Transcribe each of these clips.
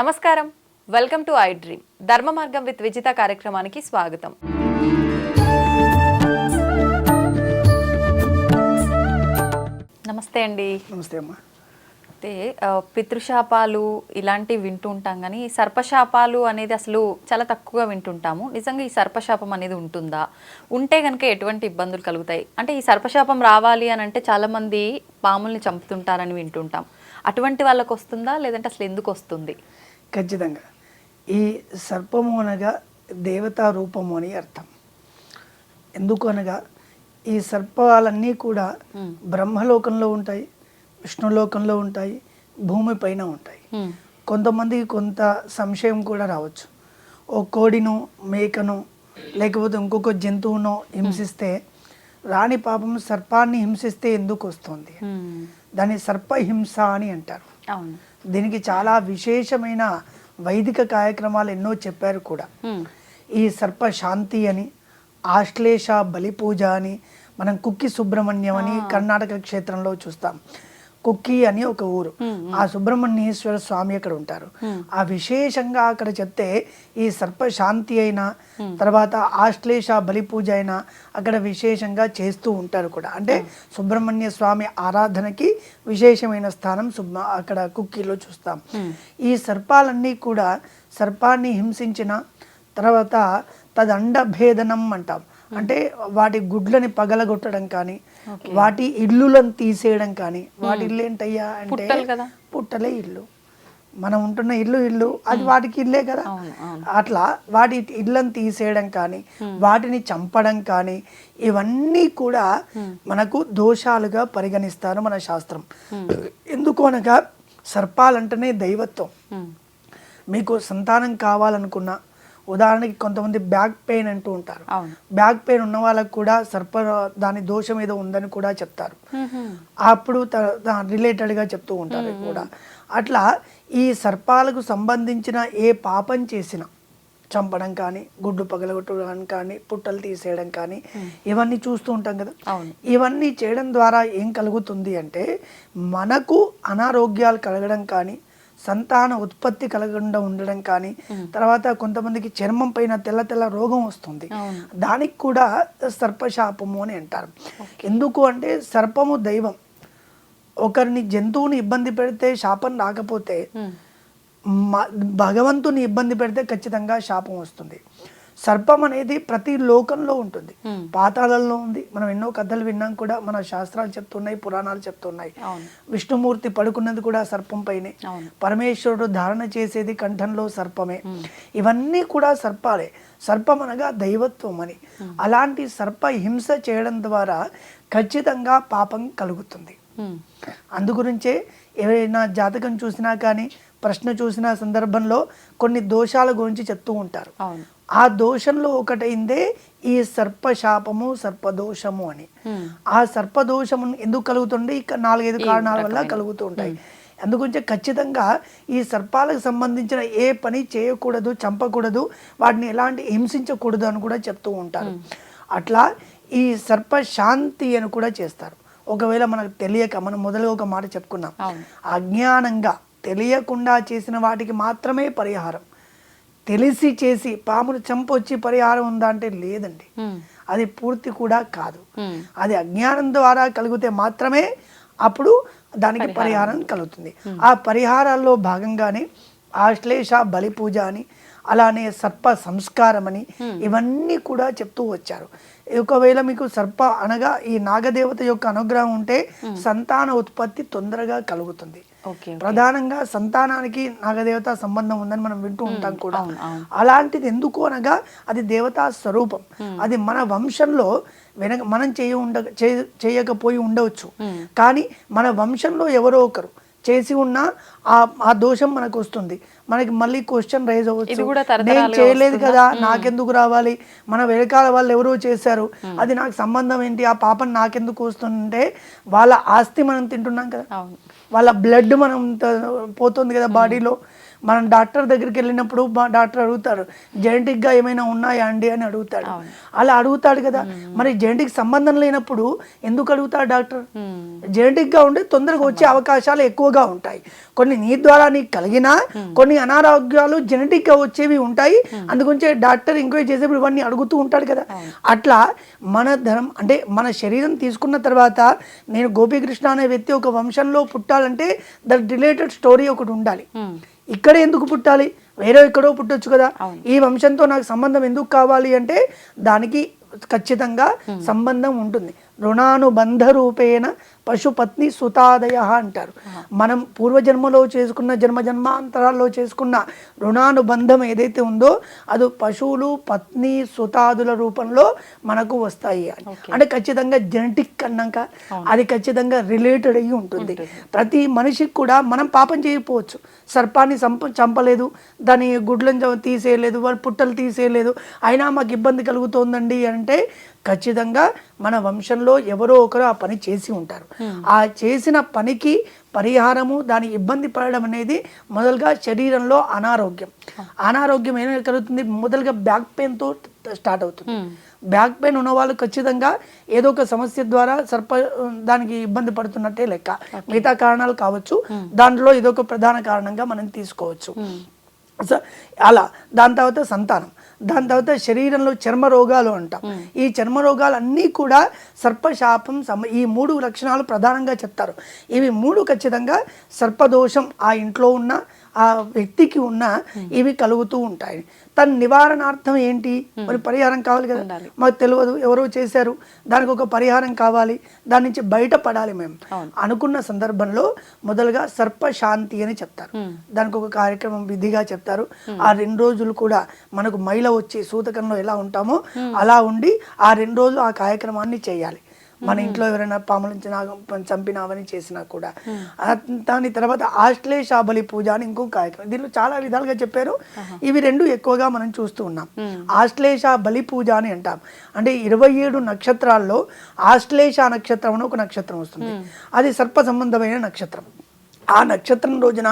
నమస్కారం. Welcome to iDream. ధర్మ మార్గం విత్ విజిత కార్యక్రమానికి స్వాగతం. నమస్తే అండి. నమస్తే అమ్మా. అయితే పితృశాపాలు ఇలాంటివి వింటూ ఉంటాం కానీ సర్పశాపాలు అనేది అసలు చాలా తక్కువగా వింటుంటాము. నిజంగా ఈ సర్పశాపం అనేది ఉంటుందా? ఉంటే కనుక ఎటువంటి ఇబ్బందులు కలుగుతాయి? అంటే ఈ సర్పశాపం రావాలి అని అంటే చాలా మంది పాముల్ని చంపుతుంటారని వింటుంటాం. అటువంటి వాళ్ళకి వస్తుందా? లేదంటే అసలు ఎందుకు వస్తుంది? ఖచ్చితంగా. ఈ సర్పము అనగా దేవతా రూపము అని అర్థం. ఎందుకు అనగా ఈ సర్పాలన్నీ కూడా బ్రహ్మలోకంలో ఉంటాయి విష్ణులోకంలో ఉంటాయి భూమి పైన ఉంటాయి. కొంతమందికి కొంత సంశయం కూడా రావచ్చు. ఓ కోడిను మేకను లేకపోతే ఇంకొక జంతువును హింసిస్తే రాణి పాపం సర్పాన్ని హింసిస్తే ఎందుకు వస్తుంది. దాన్ని సర్పహింస అని అంటారు. దీనికి చాలా విశేషమైన వైదిక కార్యక్రమాలు ఎన్నో చెప్పారు కూడా. ఈ సర్ప శాంతి అని ఆశ్లేష బలి పూజ అని మనం కుక్కి సుబ్రహ్మణ్యం అని కర్ణాటక క్షేత్రంలో చూస్తాం. కుక్కి అని ఒక ఊరు. ఆ సుబ్రహ్మణ్యేశ్వర స్వామి అక్కడ ఉంటారు. ఆ విశేషంగా అక్కడ చెప్తే ఈ సర్ప శాంతి అయినా తర్వాత ఆశ్లేష బలి పూజ అయినా అక్కడ విశేషంగా చేస్తూ ఉంటారు కూడా. అంటే సుబ్రహ్మణ్య స్వామి ఆరాధనకి విశేషమైన స్థానం అక్కడ కుక్కీలో చూస్తాం. ఈ సర్పాలన్నీ కూడా సర్పాన్ని హింసించిన తర్వాత తదండ భేదనం అంటాం. అంటే వాటి గుడ్లని పగలగొట్టడం కానీ వాటి ఇల్లులను తీసేయడం కానీ వాటి ఇల్లు ఏంటయ్యా అంటే పుట్టలు ఇల్లు. మనం ఉంటున్న ఇల్లు ఇల్లు అది వాటికి ఇల్లే కదా. అట్లా వాటి ఇళ్ళని తీసేయడం కానీ వాటిని చంపడం కానీ ఇవన్నీ కూడా మనకు దోషాలుగా పరిగణిస్తారు మన శాస్త్రం. ఎందుకు అనగా సర్పాలంటేనే దైవత్వం. మీకు సంతానం కావాలనుకున్నా ఉదాహరణకి కొంతమంది బ్యాక్ పెయిన్ అంటూ ఉంటారు. బ్యాక్ పెయిన్ ఉన్న వాళ్ళకు కూడా సర్ప దాని దోషం ఏదో ఉందని కూడా చెప్తారు. అప్పుడు రిలేటెడ్గా చెప్తూ ఉంటారు కూడా. అట్లా ఈ సర్పాలకు సంబంధించిన ఏ పాపం చేసినా చంపడం కానీ గుడ్డు పగలగొట్టడం కానీ పుట్టలు తీసేయడం కానీ ఇవన్నీ చూస్తూ ఉంటాం కదా. ఇవన్నీ చేయడం ద్వారా ఏం కలుగుతుంది అంటే మనకు అనారోగ్యాలు కలగడం కానీ సంతాన ఉత్పత్తి కలగకుండా ఉండడం కానీ తర్వాత కొంతమందికి చర్మం పైన తెల్ల తెల్ల రోగం వస్తుంది. దానికి కూడా సర్పశాపము అని అంటారు. ఎందుకు అంటే సర్పము దైవం. ఒకరిని జంతువుని ఇబ్బంది పెడితే శాపం రాకపోతే భగవంతుని ఇబ్బంది పెడితే ఖచ్చితంగా శాపం వస్తుంది. సర్పం అనేది ప్రతి లోకంలో ఉంటుంది. Hmm. పాతాళంలో ఉంది. మనం ఎన్నో కథలు విన్నాం కూడా మన శాస్త్రాలు చెప్తున్నాయి పురాణాలు చెప్తున్నాయి. విష్ణుమూర్తి పడుకున్నది కూడా సర్పం పైనే. పరమేశ్వరుడు ధారణ చేసేది కంఠంలో సర్పమే. ఇవన్నీ కూడా సర్పాలే. సర్పం అనగా దైవత్వం అని. అలాంటి సర్ప హింస చేయడం ద్వారా ఖచ్చితంగా పాపం కలుగుతుంది. అందుగురించే ఎవరైనా జాతకం చూసినా కానీ ప్రశ్న చూసిన సందర్భంలో కొన్ని దోషాల గురించి చెప్తూ ఉంటారు. ఆ దోషంలో ఒకటైందే ఈ సర్పశాపము సర్పదోషము అని. ఆ సర్పదోషము ఎందుకు కలుగుతుంది ఇక నాలుగైదు కారణాల వల్ల కలుగుతూ ఉంటాయి అందుగురించి ఖచ్చితంగా ఈ సర్పాలకు సంబంధించిన ఏ పని చేయకూడదు చంపకూడదు వాటిని ఎలాంటి హింసించకూడదు అని కూడా చెప్తూ ఉంటారు. అట్లా ఈ సర్ప శాంతి అని కూడా చేస్తారు. ఒకవేళ మనకు తెలియక మనం మొదలుగా ఒక మాట చెప్పుకున్నాం అజ్ఞానంగా తెలియకుండా చేసిన వాటికి మాత్రమే పరిహారం. తెలిసి చేసి పామును చంపొచ్చి పరిహారం ఉందా అంటే లేదండి. అది పూర్తి కూడా కాదు. అది అజ్ఞానం ద్వారా కలిగితే మాత్రమే అప్పుడు దానికి పరిహారం కలుగుతుంది. ఆ పరిహారాల్లో భాగంగానే ఆశ్లేష బలి పూజ అని అలానే సర్ప సంస్కారం అని ఇవన్నీ కూడా చెప్తూ వచ్చారు. ఒకవేళ మీకు సర్ప అనగా ఈ నాగదేవత యొక్క అనుగ్రహం ఉంటే సంతాన ఉత్పత్తి తొందరగా కలుగుతుంది. ప్రధానంగా సంతానానికి నాగదేవత సంబంధం ఉందని మనం వింటూ ఉంటాం కూడా. అలాంటిది ఎందుకు అనగా అది దేవతా స్వరూపం. అది మన వంశంలో వెనక మనం చేయ ఉండ చేయకపోయి ఉండవచ్చు. కానీ మన వంశంలో ఎవరో ఒకరు చేసి ఉన్నా ఆ ఆ దోషం మనకు వస్తుంది. మనకి మళ్ళీ క్వశ్చన్ రైజ్ అవ్వచ్చు. నేను చేయలేదు కదా నాకెందుకు రావాలి? మన వెనకాల వాళ్ళు ఎవరో చేశారు. అది నాకు సంబంధం ఏంటి? ఆ పాపం నాకెందుకు వస్తుంటే వాళ్ళ ఆస్తి మనం తింటున్నాం కదా. వాళ్ళ బ్లడ్ మనం పోతుంది కదా బాడీలో మనం డాక్టర్ దగ్గరికి వెళ్ళినప్పుడు మా డాక్టర్ అడుగుతారు జెనెటిక్గా ఏమైనా ఉన్నాయా అండి? అని అడుగుతాడు. అలా అడుగుతాడు కదా. మరి జెనెటిక్ సంబంధం లేనప్పుడు ఎందుకు అడుగుతాడు డాక్టర్? జెనెటిక్గా ఉంటే తొందరగా వచ్చే అవకాశాలు ఎక్కువగా ఉంటాయి. కొన్ని నీ ద్వారా నీకు కలిగినా కొన్ని అనారోగ్యాలు జెనెటిక్గా వచ్చేవి ఉంటాయి. అందుగురించే డాక్టర్ ఎంక్వైరీ చేసేప్పుడు ఇవన్నీ అడుగుతూ ఉంటాడు కదా. అట్లా మన ధనం అంటే మన శరీరం తీసుకున్న తర్వాత నేను గోపీకృష్ణ అనే వ్యక్తి ఒక వంశంలో పుట్టాలంటే దట్ రిలేటెడ్ స్టోరీ ఒకటి ఉండాలి. ఇక్కడ ఎందుకు పుట్టాలి? వేరే ఎక్కడో పుట్టొచ్చు కదా. ఈ వంశంతో నాకు సంబంధం ఎందుకు కావాలి అంటే దానికి ఖచ్చితంగా సంబంధం ఉంటుంది. రుణానుబంధ రూపేణ పశుపత్ని సుతాదయ అంటారు. మనం పూర్వజన్మలో చేసుకున్న జన్మ జన్మాంతరాల్లో చేసుకున్న రుణానుబంధం ఏదైతే ఉందో అది పశువులు పత్ని సుతాదుల రూపంలో మనకు వస్తాయి అంటే ఖచ్చితంగా జెనెటిక్ అన్నాక అది ఖచ్చితంగా రిలేటెడ్ అయ్యి ఉంటుంది. ప్రతి మనిషికి కూడా మనం పాపం చేయకపోవచ్చు. సర్పాన్ని చంప చంపలేదు దాని గుడ్లను తీసేయలేదు వారి పుట్టలు తీసేయలేదు అయినా మాకు ఇబ్బంది కలుగుతోందండి అంటే ఖచ్చితంగా మన వంశంలో ఎవరో ఒకరు ఆ పని చేసి ఉంటారు. ఆ చేసిన పనికి పరిహారము దాని ఇబ్బంది పడడం అనేది మొదలుగా శరీరంలో అనారోగ్యం. అనారోగ్యం ఏమైనా కలుగుతుంది? మొదలుగా బ్యాక్ పెయిన్తో స్టార్ట్ అవుతుంది. బ్యాక్ పెయిన్ ఉన్న వాళ్ళు ఖచ్చితంగా ఏదో ఒక సమస్య ద్వారా సర్ప దానికి ఇబ్బంది పడుతున్నట్టే లెక్క. మిగతా కారణాలు కావచ్చు. దాంట్లో ఇదొక ప్రధాన కారణంగా మనం తీసుకోవచ్చు. స- అలా. దాని తర్వాత సంతానం. దాని తర్వాత శరీరంలో చర్మ రోగాలు అంటాం ఈ చర్మ రోగాలు అన్నీ కూడా సర్పశాపం సమ ఈ మూడు లక్షణాలు ప్రధానంగా చెప్తారు. ఇవి మూడు ఖచ్చితంగా సర్పదోషం ఆ ఇంట్లో ఉన్న ఆ వ్యక్తికి ఉన్న ఇవి కలుగుతూ ఉంటాయి. తన నివారణార్థం ఏంటి? మరి పరిహారం కావాలి కదా? మాకు తెలియదు ఎవరో చేశారు. దానికి ఒక పరిహారం కావాలి. దాని నుంచి బయటపడాలి మేము. అనుకున్న సందర్భంలో మొదలుగా సర్పశాంతి అని చెప్తారు. దానికి ఒక కార్యక్రమం విధిగా చెప్తారు. ఆ రెండు రోజులు కూడా మనకు మైల వచ్చి సూతకంలో ఎలా ఉంటామో అలా ఉండి ఆ రెండు రోజులు ఆ కార్యక్రమాన్ని చేయాలి. మన ఇంట్లో ఎవరైనా పాములించిన చంపినావని చేసినా కూడా. దాని తర్వాత ఆశ్లేష బలి పూజ అని ఇంకో కార్యక్రమం. దీనిలో చాలా విధాలుగా చెప్పారు. ఇవి రెండు ఎక్కువగా మనం చూస్తూ ఉన్నాం. ఆశ్లేష బలి పూజ అని అంటాం. అంటే ఇరవై ఏడు నక్షత్రాల్లో ఆశ్లేష నక్షత్రం అని ఒక నక్షత్రం వస్తుంది. అది సర్ప సంబంధమైన నక్షత్రం. ఆ నక్షత్రం రోజున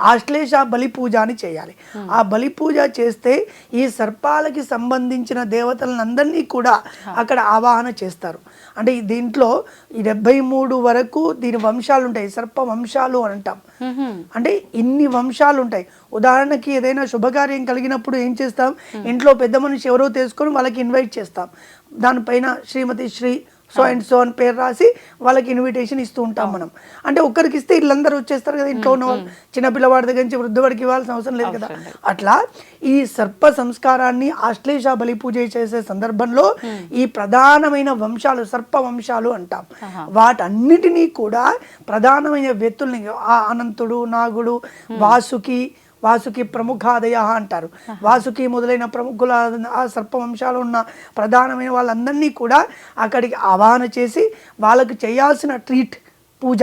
ఆశ్లేష బలి పూజ అని చేయాలి. ఆ బలి పూజ చేస్తే ఈ సర్పాలకి సంబంధించిన దేవతలందరినీ కూడా అక్కడ ఆవాహన చేస్తారు. అంటే దీంట్లో ఈ డెబ్బై మూడు వరకు దీని వంశాలు ఉంటాయి. సర్ప వంశాలు అని అంటాం. అంటే ఇన్ని వంశాలు ఉంటాయి. ఉదాహరణకి ఏదైనా శుభకార్యం కలిగినప్పుడు ఏం చేస్తాం? ఇంట్లో పెద్ద మనిషి ఎవరో తీసుకొని వాళ్ళకి ఇన్వైట్ చేస్తాం. దానిపైన Shrimati Shri so and so అని పేరు రాసి వాళ్ళకి ఇన్విటేషన్ ఇస్తూ ఉంటాం మనం. అంటే ఒక్కరికి ఇస్తే వీళ్ళందరూ వచ్చేస్తారు కదా ఇంట్లో ఉన్న వాళ్ళు. చిన్న పిల్లవాడి దగ్గర నుంచి వృద్ధుడికి ఇవ్వాల్సిన అవసరం లేదు కదా. అట్లా ఈ సర్ప సంస్కారాన్ని ఆశ్లేష బలి పూజ చేసే సందర్భంలో ఈ ప్రధానమైన వంశాలు సర్ప వంశాలు అంటాం. వాటన్నిటినీ కూడా ప్రధానమైన వ్యక్తుల్ని ఆ అనంతుడు నాగుడు వాసుకి వాసుకి ప్రముఖాదయ అంటారు. వాసుకి మొదలైన ప్రముఖుల ఆ సర్పవంశాలు ఉన్న ప్రధానమైన వాళ్ళందరినీ కూడా అక్కడికి ఆవాహన చేసి వాళ్ళకి చేయాల్సిన ట్రీట్ పూజ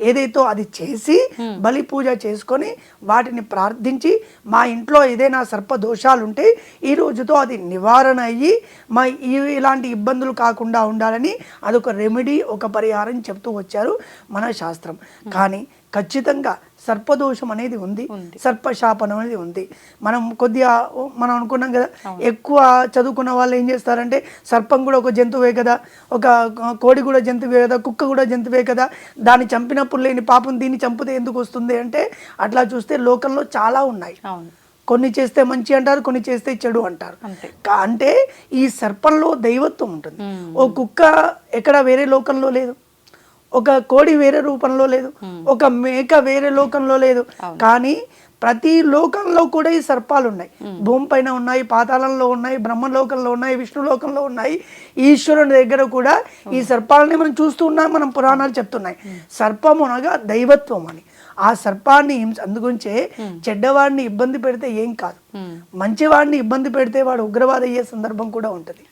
ఏదైతో అది చేసి బలి పూజ చేసుకొని వాటిని ప్రార్థించి మా ఇంట్లో ఏదైనా సర్ప దోషాలు ఉంటే ఈ రోజుతో అది నివారణ అయ్యి మా ఈ ఇలాంటి ఇబ్బందులు కాకుండా ఉండాలని అదొక రెమెడీ ఒక పరిహారం చెప్తూ వచ్చారు మన శాస్త్రం. కానీ ఖచ్చితంగా సర్పదోషం అనేది ఉంది. సర్పశాపనం అనేది ఉంది. మనం కొద్దిగా మనం అనుకున్నాం కదా ఎక్కువ చదువుకున్న వాళ్ళు ఏం చేస్తారంటే సర్పం కూడా ఒక జంతువే కదా ఒక కోడి కూడా జంతువే కదా కుక్క కూడా జంతువే కదా దాన్ని చంపినప్పుడు లేని పాపం దీన్ని చంపితే ఎందుకు వస్తుంది అంటే అట్లా చూస్తే లోకంలో చాలా ఉన్నాయి. కొన్ని చేస్తే మంచి అంటారు కొన్ని చేస్తే చెడు అంటారు. అంటే ఈ సర్పంలో దైవత్వం ఉంటుంది. ఓ కుక్క ఎక్కడ వేరే లోకంలో లేదు. ఒక కోడి వేరే రూపంలో లేదు. ఒక మేక వేరే లోకంలో లేదు. కానీ ప్రతి లోకంలో కూడా ఈ సర్పాలు ఉన్నాయి. భూమి పైన ఉన్నాయి పాతాళంలో ఉన్నాయి బ్రహ్మలోకంలో ఉన్నాయి విష్ణు లోకంలో ఉన్నాయి. ఈశ్వరుని దగ్గర కూడా ఈ సర్పాలని మనం చూస్తూ ఉన్నాం మనం పురాణాలు చెప్తున్నాయి. సర్పం అనగా దైవత్వం అని. ఆ సర్పాన్ని హింస అందుగురించే చెడ్డవాడిని ఇబ్బంది పెడితే ఏం కాదు. మంచివాడిని ఇబ్బంది పెడితే వాడు ఉగ్రవాద అయ్యే సందర్భం కూడా ఉంటుంది.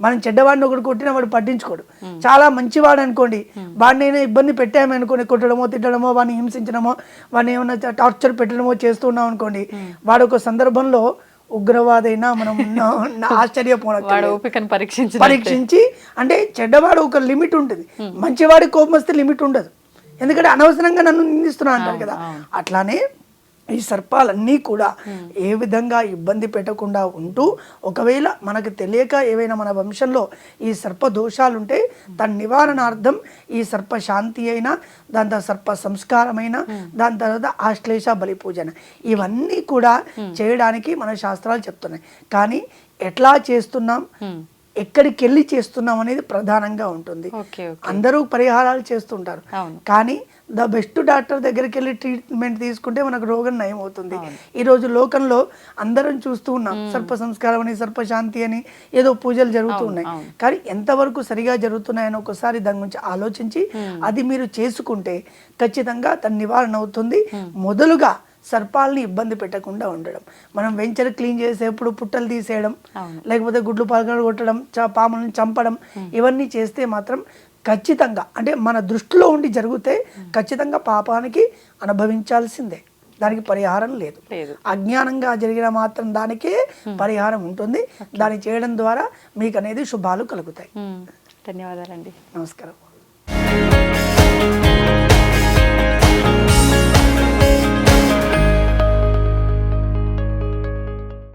మనం చెడ్డవాడిని ఒకటి కొట్టినా వాడు పట్టించుకోడు. చాలా మంచివాడు అనుకోండి. వాడిని అయినా ఇబ్బంది పెట్టామనుకోండి కొట్టడమో తిట్టడమో వాడిని హింసించడమో వాడిని ఏమైనా టార్చర్ పెట్టడమో చేస్తున్నాం అనుకోండి. వాడు ఒక సందర్భంలో ఉగ్రవాదైనా మనం నా- నా ఆశ్చర్యపోనక్కర్లేదు. వాడు ఓపికను పరీక్షించి పరీక్షించి అంటే చెడ్డవాడు ఒక లిమిట్ ఉంటుంది. మంచివాడి కోపం వస్తే లిమిట్ ఉండదు. ఎందుకంటే అనవసరంగా నన్ను నిందిస్తున్నా అంటారు కదా. అట్లానే ఈ సర్పాలన్నీ కూడా ఏ విధంగా ఇబ్బంది పెట్టకుండా ఉంటూ ఒకవేళ మనకు తెలియక ఏవైనా మన వంశంలో ఈ సర్ప దోషాలుంటే దాని నివారణార్థం ఈ సర్ప శాంతి అయినా దాని తర్వాత సర్ప సంస్కారమైన దాని తర్వాత ఆశ్లేష బలి పూజన. ఇవన్నీ కూడా చేయడానికి మన శాస్త్రాలు చెప్తున్నాయి. కానీ ఎట్లా చేస్తున్నాం ఎక్కడికి వెళ్ళి చేస్తున్నాం అనేది ప్రధానంగా ఉంటుంది. అందరూ పరిహారాలు చేస్తుంటారు. కానీ ద బెస్ట్ డాక్టర్ దగ్గరికి వెళ్ళి ట్రీట్మెంట్ తీసుకుంటే మనకు రోగం నయం అవుతుంది ఈ రోజు లోకంలో అందరం చూస్తూ ఉన్నాం. సర్ప సంస్కారం అని సర్పశాంతి అని ఏదో పూజలు జరుగుతూ ఉన్నాయి. కానీ ఎంతవరకు సరిగా జరుగుతున్నాయని ఒకసారి దాని గురించి ఆలోచించి అది మీరు చేసుకుంటే ఖచ్చితంగా దాని నివారణ అవుతుంది. మొదలుగా సర్పాలని ఇబ్బంది పెట్టకుండా ఉండడం. మనం వెంచర్ క్లీన్ చేసేప్పుడు పుట్టలు తీసేయడం లేకపోతే గుడ్లు పలకలు కొట్టడం చ- పాములను చంపడం ఇవన్నీ చేస్తే మాత్రం ఖచ్చితంగా అంటే మన దృష్టిలో ఉండి జరిగితే ఖచ్చితంగా పాపానికి అనుభవించాల్సిందే. దానికి పరిహారం లేదు. అజ్ఞానంగా జరిగిన మాత్రం దానికే పరిహారం ఉంటుంది. దాన్ని చేయడం ద్వారా మీకు అనేది శుభాలు కలుగుతాయి. ధన్యవాదాలండి. నమస్కారం.